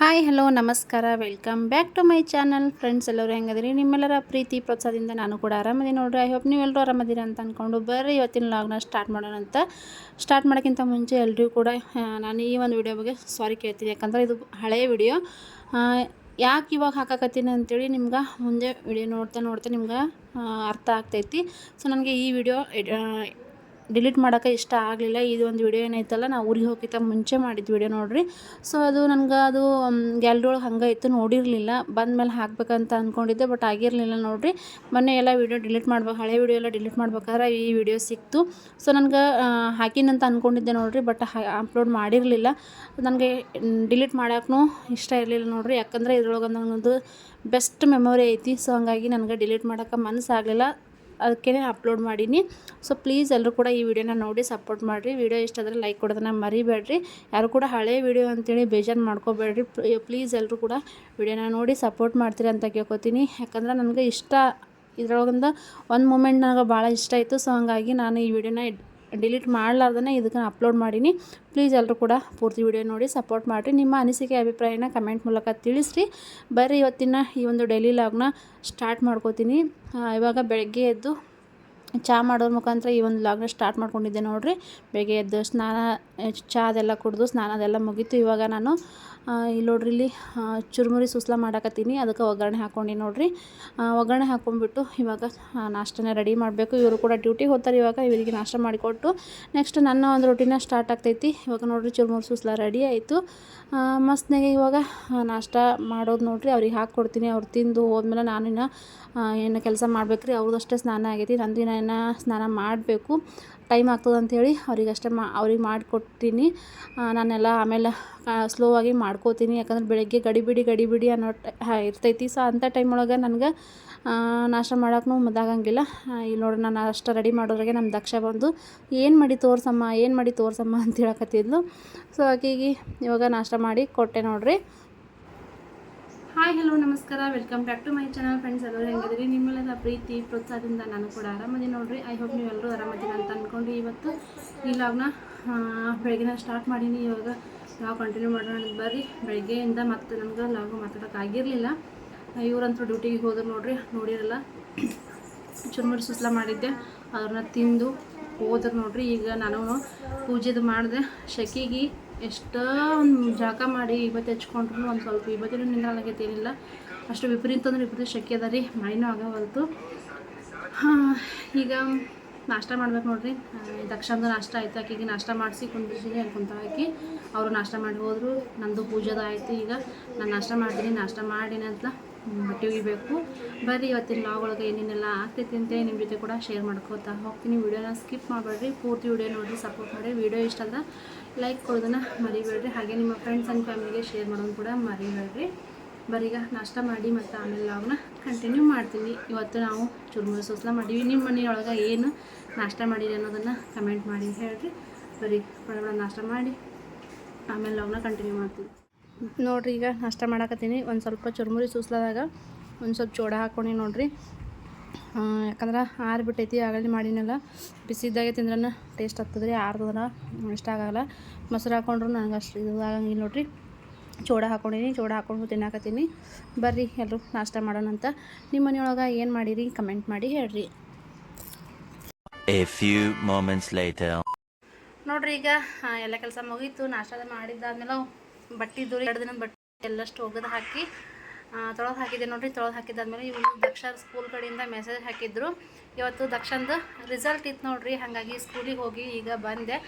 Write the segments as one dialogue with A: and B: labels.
A: Hi hello ನಮಸ್ಕಾರ. Welcome back to my channel friends ಎಲ್ಲರೂ ಹೆಂಗದಿರಿ? ನಿಮ್ಮೆಲ್ಲರ ಪ್ರೀತಿ, ಪ್ರೋತ್ಸಾಹದಿಂದ ನಾನು ಕೂಡ ಆರಾಮದಿ ನೋಡ್ರಿ. ಐ ಹೋಪ್ ನೀವೆಲ್ಲರೂ ಆರಾಮದಿರಿ ಅಂತ ಅಂದ್ಕೊಂಡು ಬರ್ರಿ. ಇವತ್ತಿನ ಲಾಗ್ನ ಸ್ಟಾರ್ಟ್ ಮಾಡೋಣ ಅಂತ. ಸ್ಟಾರ್ಟ್ ಮಾಡೋಕ್ಕಿಂತ ಮುಂಚೆ ಎಲ್ರಿಗೂ ಕೂಡ ನಾನು ಈ ಒಂದು ವಿಡಿಯೋ ಬಗ್ಗೆ ಸಾರಿ ಕೇಳ್ತೀನಿ. ಯಾಕಂದರೆ ಇದು ಹಳೆಯ ವಿಡಿಯೋ ಯಾಕೆ ಇವಾಗ ಹಾಕಕತ್ತೀನಿ ಅಂತೇಳಿ ನಿಮ್ಗೆ ಮುಂದೆ ವಿಡಿಯೋ ನೋಡ್ತಾ ನೋಡ್ತಾ ನಿಮ್ಗೆ ಅರ್ಥ ಆಗ್ತೈತಿ. ಸೊ ನನಗೆ ಈ ವಿಡಿಯೋ ಡಿಲೀಟ್ ಮಾಡೋಕ್ಕೆ ಇಷ್ಟ ಆಗಲಿಲ್ಲ. ಇದು ಒಂದು ವಿಡಿಯೋ ಏನೈತಲ್ಲ ನಾವು ಊರಿಗೆ ಹೋಗಿತ್ತ ಮುಂಚೆ ಮಾಡಿದ್ದು ವಿಡಿಯೋ ನೋಡಿರಿ. ಸೊ ಅದು ನನಗೆ ಅದು ಗ್ಯಾಲ್ರಿ ಒಳಗೆ ಹಂಗೆ ಇತ್ತು, ನೋಡಿರಲಿಲ್ಲ. ಬಂದಮೇಲೆ ಹಾಕ್ಬೇಕಂತ ಅಂದ್ಕೊಂಡಿದ್ದೆ ಬಟ್ ಆಗಿರಲಿಲ್ಲ ನೋಡಿರಿ. ಮೊನ್ನೆ ಎಲ್ಲ ವಿಡಿಯೋ ಡಿಲೀಟ್ ಮಾಡ್ಬೇಕು ಹಳೆ ವಿಡಿಯೋ ಎಲ್ಲ ಡಿಲೀಟ್ ಮಾಡ್ಬೇಕಾದ್ರೆ ಈ ವಿಡಿಯೋ ಸಿಕ್ತು. ಸೊ ನನಗೆ ಹಾಕಿನಂತ ಅಂದ್ಕೊಂಡಿದ್ದೆ ನೋಡಿರಿ, ಬಟ್ ಅಪ್ಲೋಡ್ ಮಾಡಿರಲಿಲ್ಲ. ನನಗೆ ಡಿಲೀಟ್ ಮಾಡೋಕ್ಕೂ ಇಷ್ಟ ಇರಲಿಲ್ಲ ನೋಡಿರಿ. ಯಾಕಂದರೆ ಇದ್ರೊಳಗೆ ನನಗೊಂದು ಬೆಸ್ಟ್ ಮೆಮೊರಿ ಐತಿ. ಸೊ ಹಂಗಾಗಿ ನನಗೆ ಡಿಲೀಟ್ ಮಾಡೋಕ್ಕೆ ಮನಸ್ಸಾಗಲಿಲ್ಲ ಅದಕ್ಕೆ ಅಪ್ಲೋಡ್ ಮಾಡೀನಿ. ಸೊ ಪ್ಲೀಸ್ ಎಲ್ಲರೂ ಕೂಡ ಈ ವಿಡಿಯೋನ ನೋಡಿ ಸಪೋರ್ಟ್ ಮಾಡಿರಿ. ವಿಡಿಯೋ ಇಷ್ಟ ಆದರೆ ಲೈಕ್ ಕೊಡೋದನ್ನ ಮರಿಬೇಡ್ರಿ. ಯಾರು ಕೂಡ ಹಳೆ ವಿಡಿಯೋ ಅಂತೇಳಿ ಬೇಜಾರು ಮಾಡ್ಕೋಬೇಡ್ರಿ. ಪ್ಲೀಸ್ ಎಲ್ಲರೂ ಕೂಡ ವಿಡಿಯೋನ ನೋಡಿ ಸಪೋರ್ಟ್ ಮಾಡ್ತೀರಿ ಅಂತ ಕೇಳ್ಕೊತೀನಿ. ಯಾಕಂದ್ರೆ ನನಗೆ ಇಷ್ಟ ಇದ್ರೊಳಗಿಂದ ಒಂದು ಮೂಮೆಂಟ್ ನನಗೆ ಭಾಳ ಇಷ್ಟ ಆಯಿತು. ಸೊ ಹಂಗಾಗಿ ನಾನು ಈ ವಿಡಿಯೋನ ಡಿಲೀಟ್ ಮಾಡಲಾರ್ದನೇ ಇದಕ್ಕೆ ಅಪ್ಲೋಡ್ ಮಾಡೀನಿ. ಪ್ಲೀಸ್ ಎಲ್ಲರೂ ಕೂಡ ಪೂರ್ತಿ ವಿಡಿಯೋ ನೋಡಿ ಸಪೋರ್ಟ್ ಮಾಡಿರಿ. ನಿಮ್ಮ ಅನಿಸಿಕೆ, ಅಭಿಪ್ರಾಯನ ಕಮೆಂಟ್ ಮೂಲಕ ತಿಳಿಸ್ರಿ. ಬರ್ರಿ ಇವತ್ತಿನ ಈ ಒಂದು ಡೈಲಿ ಲಾಗ್ನ ಸ್ಟಾರ್ಟ್ ಮಾಡ್ಕೋತೀನಿ. ಇವಾಗ ಬೆಳಗ್ಗೆ ಎದ್ದು ಚಹಾ ಮಾಡೋದ್ರ ಮುಖಾಂತರ ಈ ಒಂದು ಲಾಗ್ನ ಸ್ಟಾರ್ಟ್ ಮಾಡ್ಕೊಂಡಿದ್ದೆ ನೋಡಿರಿ. ಬೆಳಗ್ಗೆ ಎದ್ದು ಸ್ನಾನ ಚಹಾ ಅದೆಲ್ಲ ಕುಡಿದು ಸ್ನಾನ ಅದೆಲ್ಲ ಮುಗೀತು. ಇವಾಗ ನಾನು ಇಲ್ಲಿ ನೋಡ್ರಿ ಇಲ್ಲಿ ಚುರುಮುರಿ ಸುಸ್ಲ ಮಾಡಕತ್ತೀನಿ. ಅದಕ್ಕೆ ಒಗ್ಗರಣೆ ಹಾಕ್ಕೊಂಡು ನೋಡಿರಿ. ಒಗ್ಗರಣೆ ಹಾಕ್ಕೊಂಡ್ಬಿಟ್ಟು ಇವಾಗ ನಾಷ್ಟನೇ ರೆಡಿ ಮಾಡಬೇಕು. ಇವರು ಕೂಡ ಡ್ಯೂಟಿಗೆ ಹೋಗ್ತಾರೆ ಇವಾಗ, ಇವರಿಗೆ ನಾಷ್ಟ ಮಾಡಿಕೊಟ್ಟು. ನೆಕ್ಸ್ಟ್ ನನ್ನ ಒಂದು ರೊಟೀನ ಸ್ಟಾರ್ಟ್ ಆಗ್ತೈತಿ. ಇವಾಗ ನೋಡಿರಿ ಚುರುಮುರಿ ಸುಸ್ಲ ರೆಡಿ ಆಯಿತು. ಮಸ್ತ್ನಾಗೆ ಇವಾಗ ನಾಷ್ಟ ಮಾಡೋದು ನೋಡಿರಿ. ಅವ್ರಿಗೆ ಹಾಕ್ಕೊಡ್ತೀನಿ. ಅವ್ರು ತಿಂದು ಹೋದ್ಮೇಲೆ ನಾನು ಇನ್ನು ಏನು ಕೆಲಸ ಮಾಡಬೇಕ್ರಿ. ಅವ್ರದ್ದಷ್ಟೇ ಸ್ನಾನ ಆಗೈತಿ. ನಂದು ಇನ್ನು ಸ್ನಾನ ಮಾಡಬೇಕು. ಟೈಮ್ ಆಗ್ತದೆ ಅಂಥೇಳಿ ಅವ್ರಿಗೆ ಅಷ್ಟೇ ಮಾ, ಅವ್ರಿಗೆ ಮಾಡಿಕೊಡ್ತೀನಿ. ನಾನೆಲ್ಲ ಆಮೇಲೆ ಸ್ಲೋ ಆಗಿ ಮಾಡ್ಕೋತೀನಿ. ಯಾಕಂದ್ರೆ ಬೆಳಗ್ಗೆ ಗಡಿಬಿಡಿ ಗಡಿಬಿಡಿ ಅನ್ನೋ ಇರ್ತೈತಿ. ಸೊ ಅಂಥ ಟೈಮ್ ಒಳಗೆ ನನಗೆ ನಾಷ್ಟ ಮಾಡೋಕ್ಕೂ ಮುದ್ದಾಗಂಗಿಲ್ಲ. ಇಲ್ಲಿ ನೋಡಿ, ನಾನು ಅಷ್ಟು ರೆಡಿ ಮಾಡೋದ್ರಾಗೆ ನಮ್ಮ ದಕ್ಷ ಬಂದು, ಏನು ಮಾಡಿ ತೋರ್ಸಮ್ಮ, ಏನು ಮಾಡಿ ತೋರ್ಸಮ್ಮ ಅಂತ ಹೇಳಕತ್ತಿದ್ಲು. ಸೊ ಆಕೆಗೆ ಇವಾಗ ನಾಷ್ಟ ಮಾಡಿ ಕೊಟ್ಟೆ ನೋಡ್ರಿ. ಹಾಯ್ ಹಲೋ ನಮಸ್ಕಾರ. Welcome back to my channel friends ಎಲ್ಲರೂ ಹೆಂಗಿದ್ರಿ ನಿಮ್ಮೆಲ್ಲರ ಪ್ರೀತಿ, ಪ್ರೋತ್ಸಾಹದಿಂದ ನಾನು ಕೂಡ ಆರಾಮದಿ ನೋಡ್ರಿ. ಐ ಹೋಪ್ ನೀವೆಲ್ಲರೂ ಆರಾಮದಿನ ಅಂತ ಅಂದ್ಕೊಂಡು ಇವತ್ತು ಈ ಲಾಗ್ನ ಬೆಳಗ್ಗೆನ ಸ್ಟಾರ್ಟ್ ಮಾಡೀನಿ. ಇವಾಗ ನಾವು ಕಂಟಿನ್ಯೂ ಮಾಡೋಣ ಬರ್ರಿ. ಬೆಳಗ್ಗೆಯಿಂದ ಮತ್ತೆ ನಮ್ಗೆ ಲಾಗು ಮಾತಾಡೋಕ್ಕಾಗಿರಲಿಲ್ಲ ಇವರಂತೂ ಡ್ಯೂಟಿಗೆ ಹೋದ್ರು ನೋಡ್ರಿ. ನೋಡಿರಲ್ಲ. ಚುರುಮುರು ಸುಸ್ಲ ಮಾಡಿದ್ದೆ. ಅದನ್ನ ತಿಂದು ಹೋದ್ರು ನೋಡ್ರಿ. ಈಗ ನಾನು ಪೂಜೆದು ಮಾಡಿದೆ. ಶೆಕಿಗೆ ಎಷ್ಟೋ ಒಂದು ಜಳಕ ಮಾಡಿ ಇವತ್ತು ಹೆಚ್ಕೊಂಡ್ರು ಒಂದು ಸ್ವಲ್ಪ ಇವತ್ತಿನ ನಿಂದ್ರಾಗೈತೆ ಏನಿಲ್ಲ. ಅಷ್ಟು ವಿಪರೀತ ಅಂದ್ರೆ ವಿಪರೀತ ಶಕ್ತಿ ಅದ ರೀ, ಮೈನೂ ಆಗವಲ್ತು. ಹಾಂ, ಈಗ ನಾಷ್ಟ ಮಾಡ್ಬೇಕು ನೋಡ್ರಿ. ದಕ್ಷಿಣದ ನಾಷ್ಟ ಆಯ್ತು, ಆಕೆಗೆ ನಾಷ್ಟ ಮಾಡಿಸಿ ಕುಂದಿಸಿನಿ ಅಲ್ಲಿ ಕುಂತ ಹಾಕಿ ಅವರು ನಾಷ್ಟ ಮಾಡಿ ಹೋದರು, ನಂದು ಪೂಜೆದು ಆಯಿತು ಈಗ. ನಾನು ನಾಷ್ಟ ಮಾಡ್ತೀನಿ, ನಾಷ್ಟ ಮಾಡಿನ ಅಂತ ಬಟ್ಟೆ ಒಗಿಬೇಕು ಬರ್ರಿ ಇವತ್ತಿನ ಲಾಗ್ ಒಳಗೆ ಏನೇನೆಲ್ಲ ಆಗ್ತೈತಿ ಅಂತ ನಿಮ್ಮ ಜೊತೆ ಕೂಡ ಶೇರ್ ಮಾಡ್ಕೋತಾ ಹೋಗ್ತೀನಿ. ವಿಡಿಯೋನ ಸ್ಕಿಪ್ ಮಾಡಬೇಡ್ರಿ. ಪೂರ್ತಿ ವಿಡಿಯೋ ನೋಡಿರಿ ಸಪೋರ್ಟ್ ಮಾಡಿ ವಿಡಿಯೋ ಇಷ್ಟ ಲೈಕ್ ಕೊಡೋದನ್ನ ಮರಿಬೇಡ್ರಿ. ಹಾಗೆ ನಿಮ್ಮ ಫ್ರೆಂಡ್ಸ್ ಆ್ಯಂಡ್ ಫ್ಯಾಮಿಲಿಗೆ ಶೇರ್ ಮಾಡೋದು ಕೂಡ ಮರಿಬೇಡ್ರಿ. ಬರೀಗ ನಾಷ್ಟ ಮಾಡಿ ಮತ್ತು ಆಮೇಲೆ ಅವನ್ನ ಕಂಟಿನ್ಯೂ ಮಾಡ್ತೀನಿ. ಇವತ್ತು ನಾವು ಚುರುಮುರಿ ಸುಸ್ಲ ಮಾಡೀವಿ. ನಿಮ್ಮ ಮನೆಯೊಳಗೆ ಏನು ನಾಷ್ಟ ಮಾಡಿರಿ ಅನ್ನೋದನ್ನು ಕಮೆಂಟ್ ಮಾಡಿ ಹೇಳ್ರಿ. ಬರೀ ಬಡ ನಾಷ್ಟ ಮಾಡಿ ಆಮೇಲೆ ಅವನ್ನ ಕಂಟಿನ್ಯೂ ಮಾಡ್ತೀನಿ ನೋಡ್ರಿ ಈಗ ನಾಷ್ಟ ಮಾಡಾಕತ್ತೀನಿ. ಒಂದು ಸ್ವಲ್ಪ ಚುರುಮುರಿ ಸೂಸ್ಲದಾಗ ಒಂದು ಸ್ವಲ್ಪ ಚೋಡ ಹಾಕ್ಕೊಂಡು ನೋಡ್ರಿ. ಆ, ಆರು ಬಿಟ್ಟೈತಿ ಆಗಲಿ ಮಾಡಿನಲ್ಲ. ಬಿಸಿದಾಗೆ ತಿಂದ್ರೆ ಟೇಸ್ಟ್ ಆಗ್ತದೆ ರೀ ಆರ್ದದ್ರ ಇಷ್ಟ ಆಗಲ್ಲ. ಮೊಸರು ಹಾಕೊಂಡ್ರು ನನಗೆ ಅಷ್ಟು ಇದು ಆಗಂಗಿಲ್ಲ ನೋಡಿರಿ. ಚೋಡ ಹಾಕೊಂಡಿನಿ ಚೋಡ ಹಾಕೊಂಡು ತಿನ್ನಾಕತ್ತೀನಿ. ಬರ್ರಿ ಎಲ್ಲರೂ ನಾಷ್ಟ ಮಾಡೋಣ ಅಂತ. ನಿಮ್ಮ ಮನೆಯೊಳಗೆ ಏನು ಮಾಡಿರಿ ಕಮೆಂಟ್ ಮಾಡಿ ಹೇಳ್ರಿ.
B: A few moments later.
A: ನೋಡ್ರಿ ಈಗ ಎಲ್ಲ ಕೆಲಸ ಮುಗೀತು. ನಾಷ್ಟದ ಮಾಡಿದ್ದಾದ್ಮೇಲೆ ಬಟ್ಟೆ ದೂರ ಎರಡು ದಿನ ಬಟ್ಟೆ ಎಲ್ಲಷ್ಟು ಒಗೆದು ಹಾಕಿ ತೊಳೆದು ಹಾಕಿದ್ದೆ ನೋಡಿರಿ, ತೊಳೆದು ಹಾಕಿದ್ದಾದ್ಮೇಲೆ ಇವರು ದಕ್ಷ ಸ್ಕೂಲ್ ಕಡೆಯಿಂದ ಮೆಸೇಜ್ ಹಾಕಿದ್ರು. ಇವತ್ತು ದಕ್ಷಂದು ರಿಸಲ್ಟ್ ಇತ್ತು ನೋಡ್ರಿ, ಹಾಗಾಗಿ ಸ್ಕೂಲಿಗೆ ಹೋಗಿ ಈಗ ಬಂದೆ.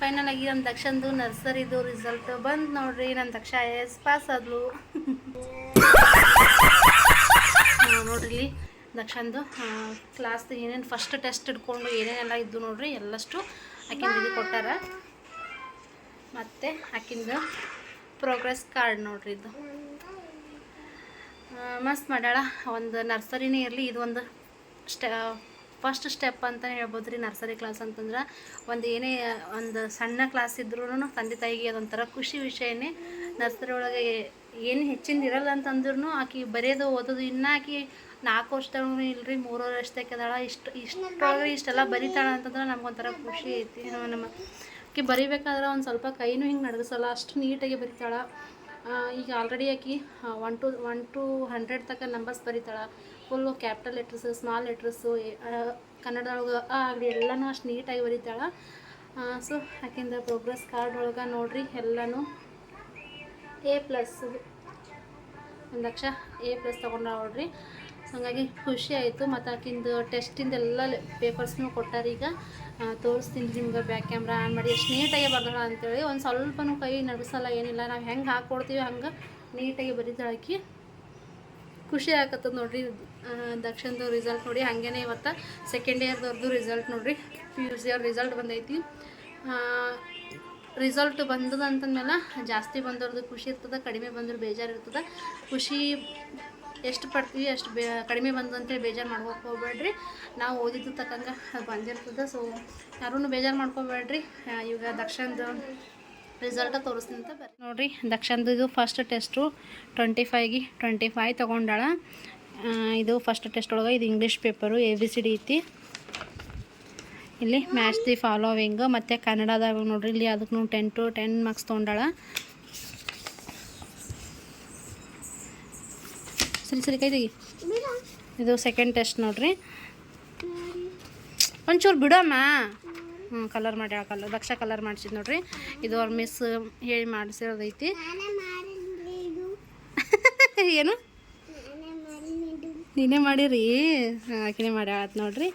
A: ಫೈನಲ್ ಆಗಿ ನನ್ನ ದಕ್ಷಂದು ನರ್ಸರಿದು ರಿಸಲ್ಟ್ ಬಂದು ನೋಡ್ರಿ ನನ್ನ ದಕ್ಷ ಎಸ್ ಪಾಸ್ ಆದ್ಲು. ನೋಡಿರಿ ದಕ್ಷಂದು ಕ್ಲಾಸ್ದು ಏನೇನು ಫಸ್ಟ್ ಟೆಸ್ಟ್ ಇಟ್ಕೊಂಡು ಏನೇನೆಲ್ಲ ಇದ್ದು ನೋಡ್ರಿ, ಎಲ್ಲಷ್ಟು ಆಕಿಂದ ಕೊಟ್ಟಾರ. ಮತ್ತು ಆಕಿಂದು ಪ್ರೋಗ್ರೆಸ್ ಕಾರ್ಡ್ ನೋಡ್ರಿ ಇದು. ಮಸ್ತ್ ಮಾಡ್ಯಾಳ. ಒಂದು ನರ್ಸರಿನೇ ಇರಲಿ, ಇದು ಒಂದು ಸ್ಟೆ ಫಸ್ಟ್ ಸ್ಟೆಪ್ ಅಂತಲೇ ಹೇಳ್ಬೋದು ರೀ ನರ್ಸರಿ ಕ್ಲಾಸ್ ಅಂತಂದ್ರೆ. ಒಂದು ಏನೇ, ಒಂದು ಸಣ್ಣ ಕ್ಲಾಸ್ ಇದ್ರೂ ತಂದೆ ತಾಯಿಗೆ ಅದೊಂಥರ ಖುಷಿ ವಿಷಯನೇ. ನರ್ಸರಿ ಒಳಗೆ ಏನು ಹೆಚ್ಚಿಂದ ಇರಲ್ಲ ಅಂತಂದ್ರೂ ಆಕಿ ಬರೆಯೋದು ಓದೋದು. ಇನ್ನೂ ಆಕೆ ನಾಲ್ಕು ವರ್ಷದವನು ಇಲ್ರಿ, ಮೂರು ವರ್ಷದಕ್ಕೆ ಅದಾಳ. ಇಷ್ಟು ಇಷ್ಟೊಳಗೆ ಇಷ್ಟೆಲ್ಲ ಬರಿತಾಳ ಅಂತಂದ್ರೆ ನಮ್ಗೊಂಥರ ಖುಷಿ ಐತಿ. ನಮ್ಮ ಆಕಿ ಬರಿಬೇಕಾದ್ರೆ ಒಂದು ಸ್ವಲ್ಪ ಕೈನೂ ಹಿಂಗೆ ನಡಗಿಸಲ್ಲ ಅಷ್ಟು ನೀಟಾಗಿ ಬರಿತಾಳ. ಈಗ ಆಲ್ರೆಡಿ ಆಕಿ one two one two hundred ತನಕ numbers ಬರೀತಾಳೆ. Full capital letters small letters ಕನ್ನಡದೊಳಗೆ ಆಗಲಿ ಎಲ್ಲನೂ ಅಷ್ಟು ನೀಟಾಗಿ ಬರೀತಾಳೆ. ಸೊ ಆಕಿಂದ ಪ್ರೋಗ್ರೆಸ್ ಕಾರ್ಡ್ ಒಳಗೆ ನೋಡ್ರಿ ಎಲ್ಲನೂ ಎ ಪ್ಲಸ್ ಒಂದು ಲಕ್ಷ ಎ ಪ್ಲಸ್ ತೊಗೊಂಡು ನೋಡ್ರಿ. ಹಂಗಾಗಿ ಖುಷಿ ಆಯಿತು. ಮತ್ತು ಆಕಿಂದು ಟೆಸ್ಟಿಂದ ಎಲ್ಲ ಪೇಪರ್ಸ್ನೂ ಕೊಟ್ಟಾರ ಈಗ ಆ, ತೋರಿಸ್ತೀನಿ ನಿಮ್ಗೆ ಬ್ಯಾಕ್ ಕ್ಯಾಮ್ರಾ ಆನ್ ಮಾಡಿ. ಎಷ್ಟು ನೀಟಾಗಿ ಬರ್ದಾಳ ಅಂತೇಳಿ ಒಂದು ಸ್ವಲ್ಪನೂ ಕೈ ನಡ್ಸಲ್ಲ, ಏನಿಲ್ಲ. ನಾವು ಹೆಂಗೆ ಹಾಕ್ಕೊಡ್ತೀವಿ ಹಂಗೆ ನೀಟಾಗಿ ಬರೀತಾಳೆ ಆಕಿ. ಖುಷಿ ಆಗತ್ತದ ನೋಡಿರಿ ದಕ್ಷಿಣದ ರಿಸಲ್ಟ್ ನೋಡಿ. ಹಾಗೇನೆ ಇವತ್ತು ಸೆಕೆಂಡ್ ಇಯರ್ದವ್ರದ್ದು ರಿಸಲ್ಟ್ ನೋಡಿರಿ. ಪಿ ಯು ಸಿ ಅವ್ರ ರಿಸಲ್ಟ್ ಬಂದೈತಿ ರಿಸಲ್ಟ್ ಬಂದದ ಅಂತಂದ್ಮೇಲೆ ಜಾಸ್ತಿ ಬಂದವ್ರದ್ದು ಖುಷಿ ಇರ್ತದೆ, ಕಡಿಮೆ ಬಂದ್ರೆ ಬೇಜಾರು ಇರ್ತದೆ. ಖುಷಿ ಎಷ್ಟು ಪಡ್ತೀವಿ, ಅಷ್ಟು ಬೇ, ಕಡಿಮೆ ಬಂದು ಅಂತೇಳಿ ಬೇಜಾರು ಮಾಡ್ಕೋಕೆ ಹೋಗ್ಬೇಡ್ರಿ. ನಾವು ಓದಿದ್ದು ತಕ್ಕಂಗೆ ಅದು ಬಂದಿರ್ತದೆ ಸೊ ಯಾರೂ ಬೇಜಾರು ಮಾಡ್ಕೋಬೇಡ್ರಿ. ಇವಾಗ ದಕ್ಷಿಣದ ರಿಸಲ್ಟ ತೋರಿಸ್ತೀನಿ ಅಂತ ಬರ್ರಿ. ನೋಡಿರಿ ದಕ್ಷಿಣದು ಫಸ್ಟ್ ಟೆಸ್ಟು ಟ್ವೆಂಟಿ ಫೈವ್ಗೆ ಟ್ವೆಂಟಿ ಫೈವ್ ತೊಗೊಂಡಾಳ ಇದು ಫಸ್ಟ್ ಟೆಸ್ಟ್ ಒಳಗೆ ಇದು English paper A B C D ಐತಿ. ಇಲ್ಲಿ ಮ್ಯಾಚ್ ದಿ ಫಾಲೋವಿಂಗ್ ಮತ್ತು ಕನ್ನಡದಾಗ ನೋಡಿರಿ, ಇಲ್ಲಿ ಅದಕ್ಕೆ ಟೆನ್ ಟು ಟೆನ್ ಮಾರ್ಕ್ಸ್ ತೊಗೊಂಡಾಳ. ಸರಿ ಸರಿ ಕೈ ತೆಗಿ ಇದು ಸೆಕೆಂಡ್ ಟೆಸ್ಟ್ ನೋಡ್ರಿ. ಒಂಚೂರು ಬಿಡಮ್ಮ. ಹ್ಞೂ ಕಲರ್ ಮಾಡ್ಯಾಳ ಕಲರ್ ದಕ್ಷ ಕಲರ್ ಮಾಡಿಸಿದ್ ನೋಡ್ರಿ. ಇದು ಅವ್ರ ಮಿಸ್ ಹೇಳಿ ಮಾಡಿಸಿರೋದೈತಿ ಏನು? ನೀನೇ ಮಾಡಿರಿ? ಆಕಿನೇ ಮಾಡಿ ಮಾಡ್ಯಾಳತ್ ನೋಡ್ರಿ.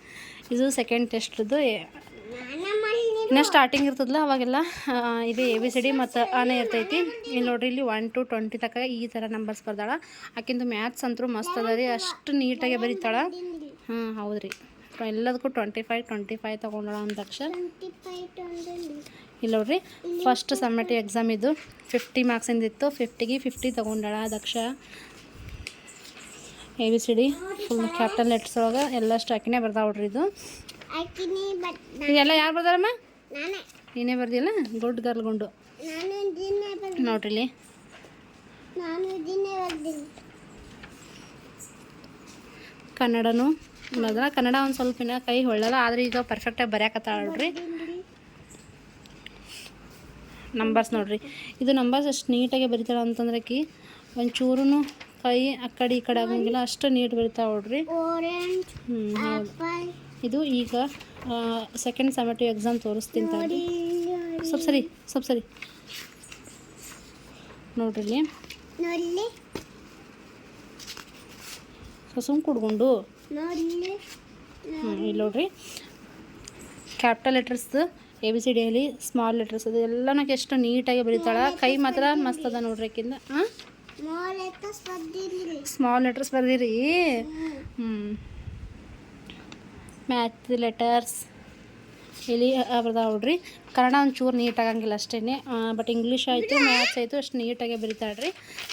A: ಇದು ಸೆಕೆಂಡ್ ಟೆಸ್ಟ್ದು ಇನ್ನು ಸ್ಟಾರ್ಟಿಂಗ್ ಇರ್ತದಲ್ಲ ಅವಾಗೆಲ್ಲ ಇದು ಎ ಬಿ ಸಿ ಡಿ ಮತ್ತು ಆನೆ ಇರ್ತೈತಿ. ಇಲ್ಲಿ ನೋಡ್ರಿ ಇಲ್ಲಿ ಒನ್ ಟು ಟ್ವೆಂಟಿ ತನಕ ಈ ಥರ ನಂಬರ್ಸ್ ಬರ್ದಾಳ. ಆಕಿಂದು ಮ್ಯಾಥ್ಸ್ ಅಂತೂ ಮಸ್ತ್ ಅದ ರೀ ಅಷ್ಟು ನೀಟಾಗಿ ಬರೀತಾಳೆ. ಹಾಂ ಹೌದು ರೀ ಎಲ್ಲದಕ್ಕೂ ಟ್ವೆಂಟಿ ಫೈವ್ ಟ್ವೆಂಟಿ ಫೈವ್ ತೊಗೊಂಡಳ ಅಂದ ತಕ್ಷಣ ಇಲ್ಲಿ ನೋಡ್ರಿ ಫಸ್ಟ್ ಸಮ್ಮೆಟಿವ್ ಎಕ್ಸಾಮ್ ಇದು. ಫಿಫ್ಟಿ ಮಾರ್ಕ್ಸಿಂದ ಇತ್ತು. ಫಿಫ್ಟಿಗೆ ಫಿಫ್ಟಿ ತೊಗೊಂಡಳ ದಕ್ಷ A B C D full capital letters ಒಳಗೆ ಎಲ್ಲ ಸ್ಟಾಕಿನೇ ಬರ್ತಾವ ನೋಡ್ರಿ ಇದು.
C: ಎಲ್ಲ
A: ಇದೆಲ್ಲ ಯಾರು ಬರ್ದಾರಮ್ಮ?
C: ನಾನೇ.
A: ಬರ್ದಿಲ್ಲ
C: ದೊಡ್ಡ ಬರ್ತೀನಿ
A: ನೋಡ್ರಿ ಕನ್ನಡನು ಮೊದಲ ಕನ್ನಡ ಒಂದು ಸ್ವಲ್ಪ ಇನ್ನ ಕೈ ಹೊಳ್ಳಲ್ಲ ಆದ್ರೆ ಈಗ ಪರ್ಫೆಕ್ಟಾಗಿ ಬರ್ಯಾಕತ್ತಾಳ ನೋಡ್ರಿ. ನಂಬರ್ಸ್ ನೋಡ್ರಿ. ಇದು ನಂಬರ್ಸ್ ಎಷ್ಟು ನೀಟಾಗಿ ಬರೀತಾಳ ಅಂತಂದ್ರೆ ಕಿ ಒಂಚೂರು ಕೈ ಆ ಕಡೆ ಈ ಕಡೆ ಆಗಂಗಿಲ್ಲ ಅಷ್ಟು ನೀಟ್ ಬರಿತಾವೆ ನೋಡ್ರಿ. ಹ್ಞೂ ಹೌದು. ಇದು ಈಗ ಸೆಕೆಂಡ್ ಸೆಮೆಟಿವ್ ಎಕ್ಸಾಮ್ ತೋರಿಸ್ತೀನಿ ತಾಯಿ. ಸ್ವಲ್ಪ ಸರಿ ಸ್ವಲ್ಪ ಸರಿ. ನೋಡ್ರಿ ಸುಮ್ ಕುಡ್ಕೊಂಡು. ಹ್ಞೂ ಇಲ್ಲಿ ನೋಡ್ರಿ. Capital letters A B C ಡಿಯಲ್ಲಿ small letters ಅದು ಎಲ್ಲನೂ ಎಷ್ಟು ನೀಟಾಗಿ ಬರೀತಾಳ. ಕೈ ಮಾತ್ರ ಮಸ್ತ್ ಅದ ನೋಡ್ರಿ ಆಕಿಂದ. ಹಾಂ ಸ್ಮಾಲ್ ಲೆಟರ್ಸ್ ಬರ್ದಿರಿ. ಹ್ಞೂ ಮ್ಯಾಥ್ ಲೆಟರ್ಸ್ ಇಲ್ಲಿ ಬರ್ದಾವ ನೋಡ್ರಿ. ಕನ್ನಡ ಒಂಚೂರು ನೀಟಾಗಂಗಿಲ್ಲ ಅಷ್ಟೇ ಬಟ್ ಇಂಗ್ಲೀಷ್ ಆಯಿತು ಮ್ಯಾಥ್ಸ್ ಆಯಿತು ಅಷ್ಟು ನೀಟಾಗೆ ಬರಿತಾಳ್ರಿ.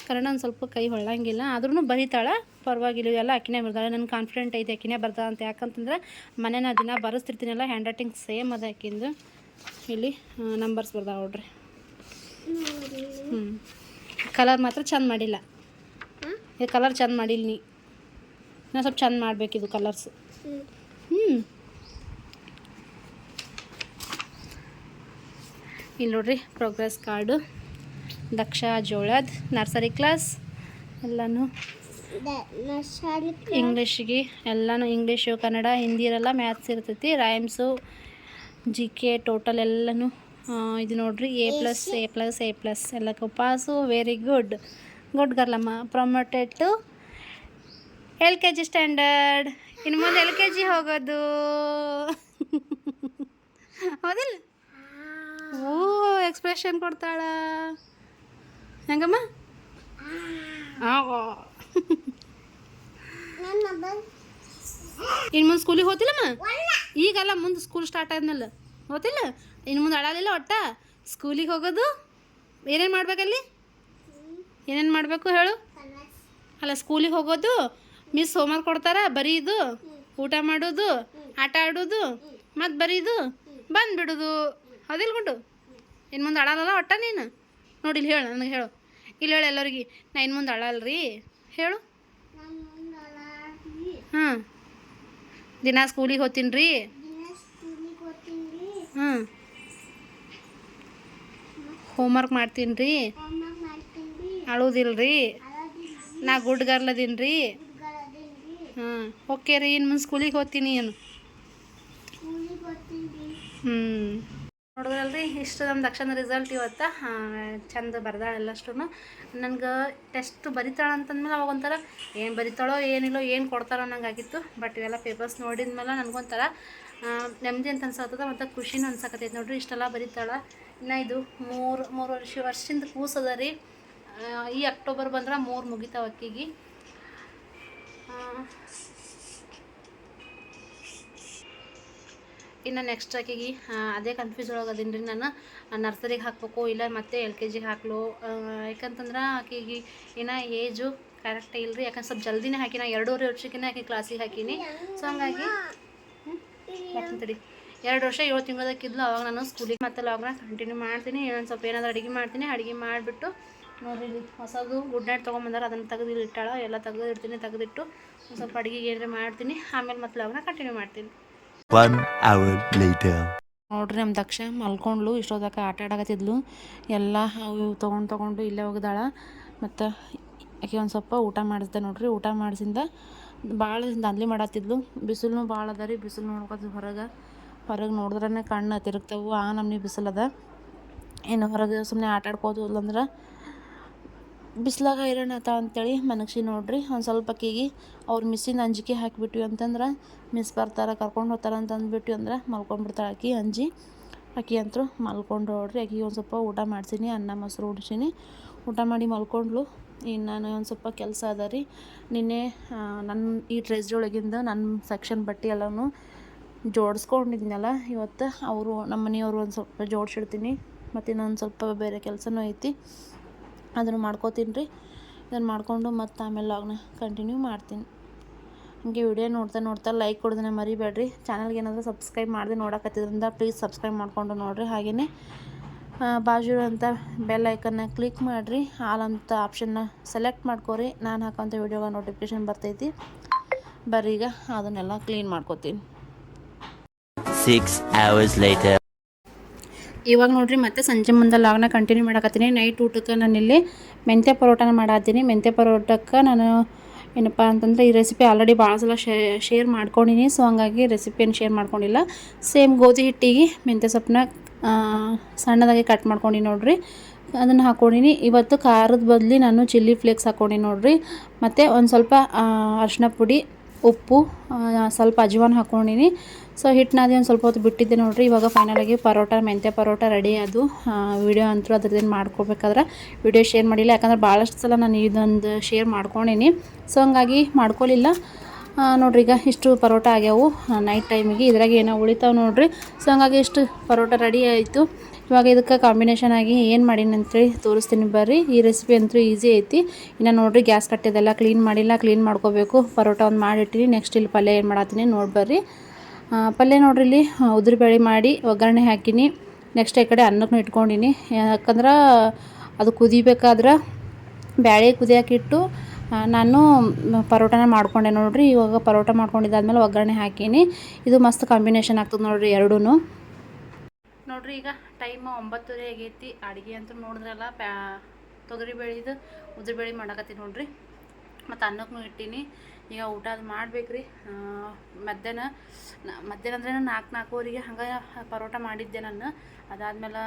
A: ಕನ್ನಡ ಒಂದು ಸ್ವಲ್ಪ ಕೈ ಹೊಳ್ಳಂಗಿಲ್ಲ. ಆದ್ರೂ ಬರೀತಾಳೆ. ಪರವಾಗಿಲ್ಲ ಎಲ್ಲ ಆಕಿನೇ ಬರ್ತಾಳೆ ನನಗೆ ಕಾನ್ಫಿಡೆಂಟ್ ಐತೆ ಆಕಿನೇ ಬರ್ತಾಳೆ ಅಂತ. ಯಾಕಂತಂದ್ರೆ ಮನೇನ ದಿನ ಬರೆಸ್ತಿರ್ತೀನಲ್ಲ ಹ್ಯಾಂಡ್ ರೈಟಿಂಗ್ ಸೇಮ್ ಅದ ಆಕಿಂದು ಇಲ್ಲಿ ನಂಬರ್ಸ್ ಬರ್ದಾವ ನೋಡ್ರಿ. ಹ್ಞೂ ಕಲರ್ ಮಾತ್ರ ಚೆಂದ ಮಾಡಿಲ್ಲ. ಇದು ಕಲರ್ ಚೆಂದ ಮಾಡಿಲ್ಲ ನೀ. ಇನ್ನೂ ಸ್ವಲ್ಪ ಚಂದ ಮಾಡಬೇಕಿದು ಕಲರ್ಸ್
C: ಹ್ಞೂ
A: ಇಲ್ಲಿ ನೋಡ್ರಿ ಪ್ರೋಗ್ರೆಸ್ ಕಾರ್ಡು ದಕ್ಷ, ಜೋಳದ ನರ್ಸರಿ ಕ್ಲಾಸ್ ಎಲ್ಲನೂ ಇಂಗ್ಲೀಷಿಗೆ ಎಲ್ಲನೂ ಇಂಗ್ಲೀಷು ಕನ್ನಡ, ಹಿಂದಿ ಇರಲ್ಲ ಮ್ಯಾಥ್ಸ್ ಇರ್ತೈತಿ ರೈಮ್ಸು ಜಿ ಕೆ ಟೋಟಲ್ ಎಲ್ಲನೂ ಇದು ನೋಡ್ರಿ A plus A plus A plus ಎಲ್ಲಕ್ಕೂ pass very good good ಗರ್ಲಮ್ಮ promoted to L K G standard ಇನ್ನು ಮುಂದೆ ಎಲ್ ಕೆ ಜಿ ಹೋಗೋದು. ಹೌದಿಲ್ಲ? ಓ ಎಕ್ಸ್ಪ್ರೆಷನ್ ಕೊಡ್ತಾಳ. ಹೆಂಗಮ್ಮ? ಇನ್ನು ಮುಂದೆ ಸ್ಕೂಲಿಗೆ ಹೋತಿಲ್ಲಮ್ಮ? ಈಗಲ್ಲ ಮುಂದೆ ಸ್ಕೂಲ್ ಸ್ಟಾರ್ಟ್ ಆದ್ಮೇಲೆ. ಹೋತಿಲ್ಲ? ಇನ್ನು ಮುಂದೆ ಅಳಲಿಲ್ಲ ಒಟ್ಟ? ಸ್ಕೂಲಿಗೆ ಹೋಗೋದು? ಏನೇನು ಮಾಡ್ಬೇಕಲ್ಲಿ? ಏನೇನು ಮಾಡಬೇಕು ಹೇಳು? ಅಲ್ಲ ಸ್ಕೂಲಿಗೆ ಹೋಗೋದು? ಮಿಸ್ ಹೋಮ್ವರ್ಕ್ ಕೊಡ್ತಾರ, ಬರೀದು, ಊಟ ಮಾಡೋದು, ಆಟ ಆಡೋದು, ಮತ್ತು ಬರೀದು, ಬಂದುಬಿಡೋದು. ಹೌದಿಲ್ಲ ಗುಂಡು? ಇನ್ನು ಮುಂದೆ ಅಳಲ್ಲ ಒಟ್ಟ ನೀನು? ನೋಡಿ ಇಲ್ಲಿ ಹೇಳು, ನನಗೆ ಹೇಳು. ಇಲ್ಲಿ ಹೇಳು ಎಲ್ಲರಿಗೆ. ನಾ ಇನ್ನು ಮುಂದೆ ಅಳಲ್ರಿ. ಹೇಳು. ಹಾಂ ದಿನ ಸ್ಕೂಲಿಗೆ ಹೋಗ್ತೀನಿ ರೀ
C: ಹಾಂ ಹೋಮ್. ವರ್ಕ್
A: ಹಾಂ ಹೋಮ್ವರ್ಕ್ ಮಾಡ್ತೀನಿ ರೀ ಅಳೋದಿಲ್ಲ
C: ರೀ
A: ನಾ ಗುಡ್ ಗರ್ಲ್ ಅದೀನಿ ರೀ ಓಕೆ ರೀ ಇನ್ನು ಮುಂದೆ ಸ್ಕೂಲಿಗೆ ಹೋಗ್ತೀನಿ ಏನು? ಹ್ಞೂ ನೋಡಿದ್ರಲ್ರಿ, ಇಷ್ಟು ನಮ್ಮ ದಕ್ಷಿಣ ರಿಸಲ್ಟ್ ಇವತ್ತು. ಚಂದ ಬರ್ದಾಳ ಎಲ್ಲಷ್ಟು ನನಗೆ ಟೆಸ್ಟ್ ಬರಿತಾಳ ಅಂತಂದ್ಮೇಲೆ ಅವಾಗ ಒಂಥರ ಏನು ಬರಿತಾಳೋ ಏನಿಲ್ಲೋ ಏನು ಕೊಡ್ತಾರೋ ಅನ್ನಂಗಾಗಿತ್ತು. ಬಟ್ ಇವೆಲ್ಲ ಪೇಪರ್ಸ್ ನೋಡಿದ್ಮೇಲೆ ನನಗೊಂಥರ ನೆಮ್ಮದಿ ಅಂತ ಅನ್ಸತ್ತದ ಮತ್ತು ಖುಷಿನೂ ಅನ್ಸಕತ್ತೈತೆ ನೋಡ್ರಿ, ಇಷ್ಟೆಲ್ಲ ಬರಿತಾಳ. ಇನ್ನು ಇದು ಮೂರು ಮೂರು ವರ್ಷ ವರ್ಷದಿಂದ ಕೂಸದ ರೀ. ಈ ಅಕ್ಟೋಬರ್ ಬಂದ್ರೆ ಮೂರು ಮುಗಿತಾವ ಅಕ್ಕಿಗೆ ಆ, ಇನ್ನು ನೆಕ್ಸ್ಟ್ ಆಕೆಗೆ ಅದೇ ಕನ್ಫ್ಯೂಸ್ ಒಳಗೆ ಅದೀನಿ ರೀ ನಾನು ನರ್ಸರಿಗೆ ಹಾಕ್ಬೇಕು, ಇಲ್ಲ ಮತ್ತೆ ಎಲ್ ಕೆ ಜಿಗೆ ಹಾಕ್ಲು. ಯಾಕಂತಂದ್ರೆ ಆಕೆಗೆ ಇನ್ನು ಏಜು ಕರೆಕ್ಟ್ ಇಲ್ಲ ರೀ ಯಾಕಂದ್ರೆ ಸ್ವಲ್ಪ ಜಲ್ದಿನೇ ಹಾಕಿನ ಎರಡೂವರೆ ವರ್ಷಕ್ಕಿಂತ ಆಕೆ ಕ್ಲಾಸಿಗೆ ಹಾಕೀನಿ. ಸೊ ಹಂಗಾಗಿ ತಡಿ. ಎರಡು ವರ್ಷ ಏಳು ತಿಂಗಳದಕ್ಕಿದ್ಲು, ಅವಾಗ ನಾನು ಸ್ಕೂಲಿಗೆ ಮತ್ತೆ ಲಾಗ್ನ ಕಂಟಿನ್ಯೂ ಮಾಡ್ತೀನಿ. ಇನ್ನೊಂದು ಸ್ವಲ್ಪ ಏನಾದರೂ ಅಡುಗೆ ಮಾಡ್ತೀನಿ. ಅಡುಗೆ ಮಾಡಿಬಿಟ್ಟು ನೋಡಿರಿ ಹೊಸದು ಗುಡ್ ನೈಟ್ ತೊಗೊಂಬಂದಾರ, ಅದನ್ನು ತೆಗೆದು ಇಟ್ಟಾಳ ಎಲ್ಲ ತೆಗೆದು ಇಡ್ತೀನಿ ತೆಗೆದಿಟ್ಟು ಸ್ವಲ್ಪ ಅಡುಗೆಗೆ ಏನಾರ ಮಾಡ್ತೀನಿ. ಆಮೇಲೆ ಮತ್ತೆ ಲಾಗ್ನ ಕಂಟಿನ್ಯೂ ಮಾಡ್ತೀನಿ.
B: One ಅವರ್ ಲೇಟರ್
A: ನೋಡ್ರಿ ನಮ್ಮ ದಕ್ಷ ಮಲ್ಕೊಂಡ್ಲು, ಇಷ್ಟೊತ್ತಕ ಆಟ ಆಡಕತ್ತಿದ್ಲು. ಎಲ್ಲ ಅವು ತೊಗೊಂಡು ತೊಗೊಂಡು ಇಲ್ಲೇ ಹೋಗಿದಾಳ ಮತ್ತು ಆಕೆ ಒಂದು ಸ್ವಲ್ಪ ಊಟ ಮಾಡಿಸ್ದೆ ನೋಡ್ರಿ. ಊಟ ಮಾಡಿಸಿಂದ ಭಾಳ ದಂದ್ಲಿ ಮಾಡತ್ತಿದ್ಲು. ಬಿಸಿಲು ಭಾಳ ಅದ ರೀ. ಬಿಸಿಲು ನೋಡ್ಕೊತ ಹೊರಗೆ ಹೊರಗೆ ನೋಡಿದ್ರೆ ಕಣ್ಣು ತಿರುಗ್ತವು. ಆ ನಮ್ನಿ ಬಿಸಿಲದ ಏನು ಹೊರಗೆ ಸುಮ್ಮನೆ ಆಟ ಆಡ್ಕೋದು ಅಂದ್ರೆ ಬಿಸ್ಲಾಗ ಹೈರಾಣ ಆತ ಅಂತೇಳಿ ಮನಗ್ಸಿ ನೋಡ್ರಿ. ಒಂದು ಸ್ವಲ್ಪ ಅಕ್ಕಿಗೆ ಅವ್ರ ಮಿಸ್ಸಿನ ಅಂಜಿಕೆ ಹಾಕಿಬಿಟ್ವಿ ಅಂತಂದ್ರೆ, ಮಿಸ್ ಬರ್ತಾರೆ ಕರ್ಕೊಂಡು ಹೋಗ್ತಾರೆ ಅಂತ ಅಂದ್ಬಿಟ್ವಿ ಅಂದ್ರೆ ಮಲ್ಕೊಂಡ್ಬಿಡ್ತಾಳೆ ಆಕಿ ಅಂಜಿ. ಆಕಿ ಅಂತೂ ಮಲ್ಕೊಂಡು ನೋಡ್ರಿ. ಆಕಿಗೆ ಒಂದು ಸ್ವಲ್ಪ ಊಟ ಮಾಡ್ಸೀನಿ, ಅನ್ನ ಮೊಸರು ಉಡ್ಸೀನಿ ಊಟ ಮಾಡಿ ಮಲ್ಕೊಂಡ್ಲು. ಇನ್ನು ನಾನು ಒಂದು ಸ್ವಲ್ಪ ಕೆಲಸ ಅದ ರೀ. ನಿನ್ನೆ ನನ್ನ ಈ ಡ್ರೆಸ್ ಒಳಗಿಂದ ನನ್ನ ಸೆಕ್ಷನ್ ಬಟ್ಟೆ ಎಲ್ಲನೂ ಜೋಡಿಸ್ಕೊಂಡಿದ್ನಲ್ಲ, ಇವತ್ತು ಅವರು ನಮ್ಮ ಮನೆಯವರು ಒಂದು ಸ್ವಲ್ಪ ಜೋಡಿಸಿಡ್ತೀನಿ. ಮತ್ತು ಇನ್ನೊಂದು ಸ್ವಲ್ಪ ಬೇರೆ ಕೆಲಸನೂ ಐತಿ. ಅದನ್ನು ಮಾಡ್ಕೋತೀನಿ ರೀ. ಇದನ್ನು ಮಾಡಿಕೊಂಡು ಮತ್ತು ಆಮೇಲೆ ಲಾಗ್ನ ಕಂಟಿನ್ಯೂ ಮಾಡ್ತೀನಿ. ಹಂಗೆ ವಿಡಿಯೋ ನೋಡ್ತಾ ನೋಡ್ತಾ ಲೈಕ್ ಕೊಡೋದನ್ನ ಮರಿಬೇಡ್ರಿ. ಚಾನಲ್ಗೆ ಏನಾದರೂ ಸಬ್ಸ್ಕ್ರೈಬ್ ಮಾಡಿದೆ ನೋಡಕತ್ತಿದ್ರಿಂದ ಪ್ಲೀಸ್ ಸಬ್ಸ್ಕ್ರೈಬ್ ಮಾಡಿಕೊಂಡು ನೋಡಿರಿ. ಹಾಗೆಯೇ ಬಾಜು ಅಂತ ಬೆಲ್ ಐಕನ್ನ ಕ್ಲಿಕ್ ಮಾಡಿರಿ. ಆಲ್ ಅಂತ ಆಪ್ಷನ್ನ ಸೆಲೆಕ್ಟ್ ಮಾಡ್ಕೊರಿ. ನಾನು ಹಾಕೋಂಥ ವಿಡಿಯೋಗೆ ನೋಟಿಫಿಕೇಶನ್ ಬರ್ತೈತಿ. ಬರ್ರಿ ಈಗ ಅದನ್ನೆಲ್ಲ ಕ್ಲೀನ್ ಮಾಡ್ಕೋತೀನಿ.
B: Six hours later.
A: ಇವಾಗ ನೋಡ್ರಿ ಮತ್ತೆ ಸಂಜೆ ಮುಂದೆ ಲಾಗ್ನ ಕಂಟಿನ್ಯೂ ಮಾಡಕತ್ತೀನಿ. ನೈಟ್ ಊಟಕ್ಕೆ ನಾನು ಇಲ್ಲಿ ಮೆಂತ್ಯ ಪರೋಟನ ಮಾಡತ್ತೀನಿ ಮೆಂತ್ಯ ಪರೋಟಕ್ಕೆ ನಾನು ಏನಪ್ಪ ಅಂತಂದರೆ ಈ ರೆಸಿಪಿ ಆಲ್ರೆಡಿ ಭಾಳ ಸಲ ಶೇರ್ ಮಾಡ್ಕೊಂಡಿನಿ. ಸೊ ಹಂಗಾಗಿ ರೆಸಿಪಿಯನ್ನು ಶೇರ್ ಮಾಡ್ಕೊಂಡಿಲ್ಲ. ಸೇಮ್ ಗೋಧಿ ಹಿಟ್ಟಿಗೆ ಮೆಂತ್ಯ ಸೊಪ್ಪನ್ನ ಸಣ್ಣದಾಗಿ ಕಟ್ ಮಾಡ್ಕೊಂಡಿನಿ ನೋಡ್ರಿ. ಅದನ್ನು ಹಾಕ್ಕೊಂಡಿನಿ ಇವತ್ತು ಖಾರದ ಬದಲಿ ನಾನು ಚಿಲ್ಲಿ ಫ್ಲೇಕ್ಸ್ ಹಾಕ್ಕೊಂಡಿನಿ ನೋಡ್ರಿ. ಮತ್ತು ಒಂದು ಸ್ವಲ್ಪ ಅರಿಶಿನ ಪುಡಿ ಉಪ್ಪು ಸ್ವಲ್ಪ ಅಜ್ವಾನ ಹಾಕೊಂಡಿನಿ ಸೊ ಹಿಟ್ಟನಾದಿ ಒಂದು ಸ್ವಲ್ಪ ಹೊತ್ತು ಬಿಟ್ಟಿದ್ದೆ ನೋಡಿರಿ. ಇವಾಗ ಫೈನಲಾಗಿ ಪರೋಟ, ಮೆಂತ್ಯ ಪರೋಟ ರೆಡಿ ಅದು. ವಿಡಿಯೋ ಅಂತೂ ಅದ್ರದ್ದೇನು ಮಾಡ್ಕೋಬೇಕಾದ್ರೆ ವಿಡಿಯೋ ಶೇರ್ ಮಾಡಿಲ್ಲ. ಯಾಕಂದ್ರೆ ಭಾಳಷ್ಟು ಸಲ ನಾನು ಇದೊಂದು ಶೇರ್ ಮಾಡ್ಕೊಂಡೀನಿ. ಸೊ ಹಂಗಾಗಿ ಮಾಡ್ಕೊಳ್ಳಿಲ್ಲ ನೋಡ್ರಿ ಈಗ ಇಷ್ಟು ಪರೋಟ ಆಗ್ಯಾವು. ನೈಟ್ ಟೈಮಿಗೆ ಇದ್ರಾಗ ಏನೋ ಉಳಿತಾವೆ ನೋಡ್ರಿ. ಸೊ ಹಂಗಾಗಿ ಇಷ್ಟು ಪರೋಟ ರೆಡಿ ಆಯಿತು. ಇವಾಗ ಇದಕ್ಕೆ ಕಾಂಬಿನೇಷನ್ ಆಗಿ ಏನು ಮಾಡೀನಿ ಅಂತೇಳಿ ತೋರಿಸ್ತೀನಿ ಬರ್ರಿ. ಈ ರೆಸಿಪಿ ಅಂತೂ ಈಸಿ ಐತಿ. ಇನ್ನು ನೋಡಿರಿ ಗ್ಯಾಸ್ ಕಟ್ಟಿದೆಲ್ಲ ಕ್ಲೀನ್ ಮಾಡಿಲ್ಲ ಕ್ಲೀನ್ ಮಾಡ್ಕೋಬೇಕು. ಪರೋಟ ಒಂದು ಮಾಡಿಟ್ಟಿನಿ ನೆಕ್ಸ್ಟ್ ಇಲ್ಲಿ ಪಲ್ಯ ಏನು ಮಾಡತ್ತೀನಿ ನೋಡಿ ಬರ್ರಿ. ಆ, ಪಲ್ಯ ನೋಡ್ರಿ ಇಲ್ಲಿ ಉದುರುಬೇಳೆ ಮಾಡಿ ಒಗ್ಗರಣೆ ಹಾಕಿನಿ. ನೆಕ್ಸ್ಟ್ ಈ ಕಡೆ ಅನ್ನಕ್ಕೂ ಇಟ್ಕೊಂಡಿನಿ. ಯಾಕಂದ್ರೆ ಅದು ಕುದಿಬೇಕಾದ್ರೆ ಬ್ಯಾಳೆ ಕುದಿಯಾಕಿಟ್ಟು ಆ, ನಾನು ಪರೋಟನ ಮಾಡ್ಕೊಂಡೆ ನೋಡ್ರಿ. ಇವಾಗ ಪರೋಟ ಮಾಡ್ಕೊಂಡಿದ್ದಾದ್ಮೇಲೆ ಒಗ್ಗರಣೆ ಹಾಕೀನಿ. ಇದು ಮಸ್ತ್ ಕಾಂಬಿನೇಷನ್ ಆಗ್ತದೆ ನೋಡ್ರಿ ಎರಡೂ ನೋಡ್ರಿ, ಈಗ ಟೈಮ್ ಒಂಬತ್ತುವರೆ ಆಗೈತಿ. ಅಡುಗೆ ಅಂತೂ ನೋಡಿದ್ರಲ್ಲ, ಪ್ಯಾ, ತೊಗರಿ ಬೇಳಿದು ಉದ್ರಬೇಳೆ ಮಾಡಕತ್ತೀನಿ ನೋಡ್ರಿ. ಮತ್ತು ಅನ್ನಕ್ಕೂ ಇಟ್ಟೀನಿ. ಈಗ ಊಟ ಅದು ಮಾಡ್ಬೇಕ್ರಿ. ಮಧ್ಯಾಹ್ನ ಮಧ್ಯಾಹ್ನ ಅಂದ್ರೆ ನಾಲ್ಕು ನಾಲ್ಕುವರೆಗೆ ಹಂಗೆ ಪರೋಟ ಮಾಡಿದ್ದೆ ನಾನು. ಅದಾದ್ಮೇಲೆ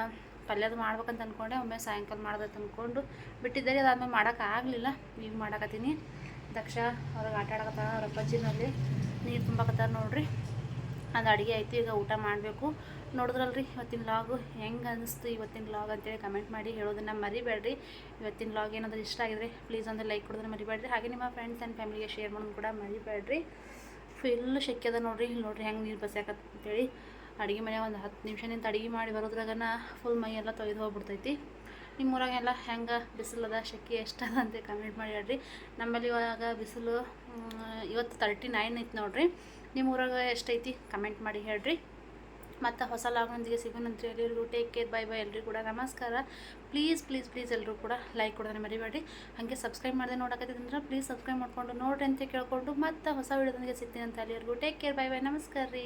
A: ಪಲ್ಯದು ಮಾಡ್ಬೇಕಂತ ಅಂದ್ಕೊಂಡೆ ಒಮ್ಮೆ ಸಾಯಂಕಾಲ ಮಾಡ್ಬೇಕು ಅಂದ್ಕೊಂಡು ಬಿಟ್ಟಿದ್ದೆ ಅದಾದ್ಮೇಲೆ ಮಾಡೋಕ್ಕಾಗಲಿಲ್ಲ ಈಗ ಮಾಡಕತ್ತೀನಿ. ದಕ್ಷ ಅವ್ರಿಗೆ ಆಟ ಆಡಕತ್ತಾರ, ಅವ್ರ ಅಪ್ಪಾಜಿನಲ್ಲಿ ನೀರು ತುಂಬಕತ್ತಾರ ನೋಡ್ರಿ. ಅದು ಅಡುಗೆ ಆಯಿತು, ಈಗ ಊಟ ಮಾಡಬೇಕು. ನೋಡಿದ್ರಲ್ರಿ, ಇವತ್ತಿನ ಲಾಗು ಹೆಂಗೆ ಅನಿಸ್ತು ಇವತ್ತಿನ ಲಾಗ್ ಅಂತೇಳಿ ಕಮೆಂಟ್ ಮಾಡಿ ಹೇಳೋದನ್ನು ಮರಿಬೇಡ್ರಿ. ಇವತ್ತಿನ ಲಾಗ್ ಏನಾದರೂ ಇಷ್ಟ ಆಗಿದ್ರೆ ಪ್ಲೀಸ್ ಒಂದು ಲೈಕ್ ಕೊಡೋದನ್ನ ಮರಿಬೇಡ್ರಿ. ಹಾಗೆ ನಿಮ್ಮ ಫ್ರೆಂಡ್ಸ್ ಆ್ಯಂಡ್ ಫ್ಯಾಮಿಲಿಗೆ ಶೇರ್ ಮಾಡೋದು ಕೂಡ ಮರಿಬೇಡ್ರಿ. ಫುಲ್ ಶೆಕ್ಯದ ನೋಡ್ರಿ, ಇಲ್ಲಿ ನೋಡ್ರಿ ಹೆಂಗೆ ನೀರು ಅಂತೇಳಿ. ಅಡುಗೆ ಮನೆ ಒಂದು ಹತ್ತು ನಿಮಿಷ ನಿಂತು ಅಡುಗೆ ಮಾಡಿ ಬರೋದ್ರಾಗನ ಫುಲ್ ಮೈ ಎಲ್ಲ ತೊಯ್ದು ಹೋಗ್ಬಿಡ್ತೈತಿ. ನಿಮ್ಮ ಊರಾಗೆಲ್ಲ ಹೆಂಗೆ ಬಿಸಿಲದ ಶೆಕೆ ಎಷ್ಟದ ಅಂತ ಕಮೆಂಟ್ ಮಾಡಿ ಹೇಳ್ರಿ. ನಮ್ಮಲ್ಲಿ ಇವಾಗ ಬಿಸಿಲು ಇವತ್ತು ತರ್ಟಿ ನೈನ್ ಐತಿ ನೋಡ್ರಿ. ನಿಮ್ಮ ಊರಾಗ ಎಷ್ಟೈತಿ? ಕಮೆಂಟ್ ಮಾಡಿ ಹೇಳ್ರಿ. ಮತ್ತು ಹೊಸ ಲಾಗ್ನೊಂದಿಗೆ ಸಿಗೋಣಂತ್ರಿ ಎಲ್ಲರಿಗೂ ಟೇಕ್ ಕೇರ್ ಬೈ ಬೈ ಎಲ್ಲರಿಗೂ ಕೂಡ ನಮಸ್ಕಾರ. ಪ್ಲೀಸ್ ಪ್ಲೀಸ್ ಪ್ಲೀಸ್ ಎಲ್ಲರೂ ಕೂಡ ಲೈಕ್ ಕೊಡೋದನ್ನ ಮರಿಬೇಡಿ ಹಾಗೆ ಸಬ್ಸ್ಕ್ರೈಬ್ ಮಾಡದೆ ನೋಡಕತ್ತಿದ್ರೆ ಪ್ಲೀಸ್ ಸಬ್ಸ್ಕ್ರೈಬ್ ಮಾಡ್ಕೊಂಡು ನೋಡ್ರಿ ಅಂತ ಕೇಳ್ಕೊಂಡು ಮತ್ತೆ ಹೊಸ ವಿಡಿಯೋದೊಂದಿಗೆ ಸಿಗ್ತೀನಿ ಅಂತ ಎಲ್ಲರಿಗೂ ಟೇಕ್ ಕೇರ್ ಬೈ ಬೈ ನಮಸ್ಕಾರ ರೀ.